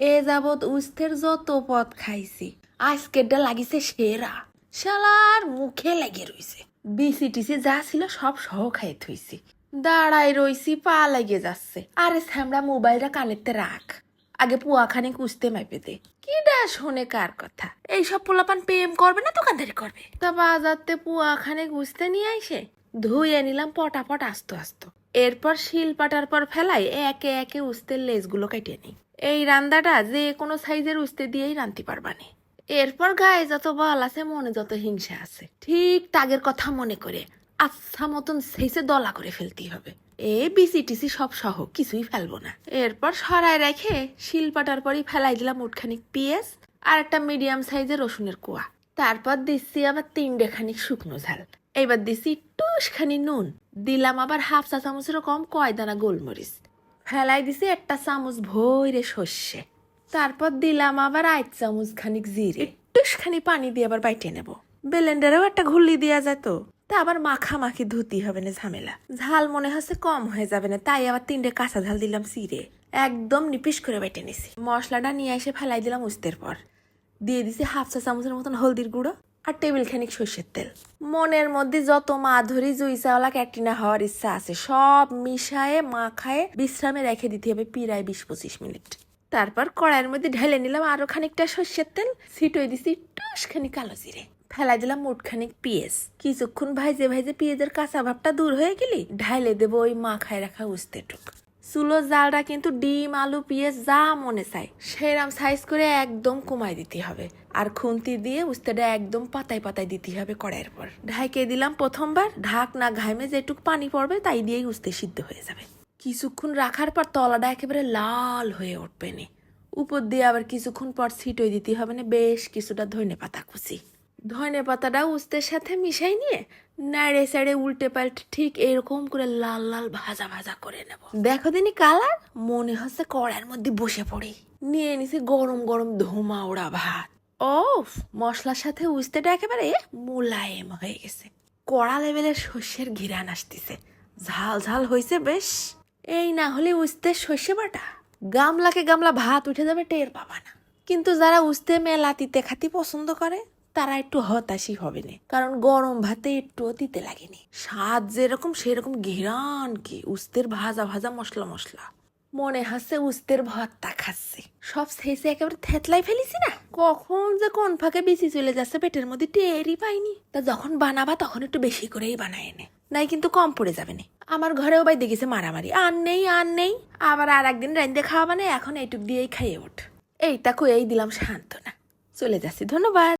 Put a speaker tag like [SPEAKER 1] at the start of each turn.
[SPEAKER 1] এ যাবৎ উস্তের যত পথ খাইছি, আজকেরটা লাগিছে সেরা। শালার মুখে লেগে রইছে। বিসি টিসি যা ছিল সব সহ খাই থইছি। দাঁড়াই রইছি, পা লেগে যাচ্ছে। আরে স্যামরা মোবাইলটা কানেতে রাখ। আগে পুয়াখানে কুস্তে মাইপে দে। কিডা শোনে কার কথা? এইসব পোলাপান প্রেম করবে না দোকানদারি করবে? তা বাজারতে পুয়াখানে গুছতে নিয়ে আইসে? ধুয়ে নিলাম পটাপট আস্ত আস্ত। এরপর শিল পাটার পর ফেলাই একে একে উস্তের লেজগুলো কেটে নিই। এই রান্দাটা যে কোনো সাইজের উস্তে দিয়েই রান্তি পারবানে। এরপর গায়ে যত বল আছে, মনে যত হিংসা আছে, ঠিক তাগের কথা মনে করে আচ্ছা মতন সেইসে দলা করে ফেলতেই হবে। এ বিসি টিসি সব সহ কিছুই ফেলব না। এরপর সরায় রেখে শিল পাটার পরই ফেলাই দিলাম উঠখানিক পিঁয়াজ আর একটা মিডিয়াম সাইজের রসুনের কুয়া। তারপর দিচ্ছি আবার তিনটে খানিক শুকনো ঝাল। এবার দিছি টুসখানি নুন। দিলাম আবার হাফ চা চামচেরও কম কয়দানা গোলমরিচ। ফেলাই দিছি একটা চামচ ভৈরে সর্ষে। তারপর দিলাম আবার আট চামচ খানিক জিরে। একটুখানি পানি দিয়ে আবার বাইটে নেব। ব্লেন্ডারেও একটা ঘুল্লি দেওয়া যায় তো। তা আবার মাখামাখি ধুতি হবে না ঝামেলা। ঝাল মনে হচ্ছে কম হয়ে যাবে না, তাই আবার তিনটে কাঁচা ঝাল দিলাম সিরে একদম নিপিস করে বেটে নিছি। মশলাটা নিয়ে এসে ফেলাই দিলাম উস্তের পর। দিয়ে দিছি হাফ চা চামচের মতন হলদির গুঁড়ো। আর টেবিল খানিক সর্ষের তেল। মনের মধ্যে যত মাধুরী জুই চাওলা ক্যাটরিনা হওয়ার ইচ্ছা আছে, সব মিশায়ে মাখায়ে বিশ্রামে রেখে দিতে হবে প্রায় বিশ পঁচিশ মিনিট। তারপর কড়াইয়ের মধ্যে ঢেলে নিলাম আরও খানিকটা সর্ষের তেল ছিটই দিছি টুসখানি কালো জিরে। ফেলাই দিলাম মুঠখানিক পিঁয়াজ। কিছুক্ষণ ভাইজে ভাইজে পেঁয়াজের কাঁচা ভাবটা দূর হয়ে গেলি ঢাইলে দেবো ওই মাখায় রাখা উস্তে টুক চুলো, জালটা কিন্তু ডিম, আলু, পেঁয়াজ, যা মনে চায়, সেরাম সাইজ করে একদম কমাই দিতে হবে। আর খুন্তি দিয়ে উস্তেটা একদম পাতায় পাতায় দিতে হবে কড়াইয়ের পর ঢাইকে দিলাম প্রথমবার ঢাক না ঘাইমে যেটুক পানি পড়বে তাই দিয়েই উস্তে সিদ্ধ হয়ে যাবে। কিছুক্ষণ রাখার পর তলাটা একেবারে লাল হয়ে উঠবে নে। উপর দিয়ে আবার কিছুক্ষণ পর ছিটই দিতে হবে না, বেশ কিছুটা ধনে পাতা কুচি। ধনে পাতাটা উস্তের সাথে মিশাই নিয়ে নাড়ে সাড়ে উল্টে পাল্টে ঠিক এরকম করে লাল লাল ভাজা ভাজা করে নেব। দেখো দিনি কালার। মনে হচ্ছে কড়ার মধ্যে বসে পড়ি। নিয়ে নিছি গরম গরম ধোমা ওড়া ভাত। ও মশলার সাথে উস্তেটা একেবারে মোলায়েম হয়ে গেছে। কড়া লেভেলের শস্যের ঘিরান আসতেছে। ঝাল ঝাল হয়েছে বেশ। এই না হলে উস্তের শস্য বাটা। গামলাকে গামলা ভাত উঠে যাবে টের পাবা না। কিন্তু যারা উস্তে মেলা তিতে খাতি পছন্দ করে তারা একটু হতাশই হবে না। কারণ গরম ভাতে একটুও দিতে লাগেনি। স্বাদ যেরকম, সেরকম ঘিরান কি? উস্তের ভাজা ভাজা মশলা মশলা। মনে হাসছে উস্তের ভর্তা খাচ্ছে। সব শেষে একেবারে থেতলাই ফেলিছি না? কখন যে কোন ফাঁকে বেশি চলে যাচ্ছে পেটের মধ্যে টেরই পাইনি। তা যখন বানাবা তখন একটু বেশি করেই বানায় এনে নাই কিন্তু কম পড়ে যাবে না। আমার ঘরেও বাই দেখেছে মারামারি। আর নেই আর নেই। আবার আর একদিন রাইন্দে খাওয়া মানে এখন এইটুক দিয়েই খাইয়ে ওঠ। এইটা কয়েই দিলাম শান্ত না চলে যাচ্ছি, ধন্যবাদ।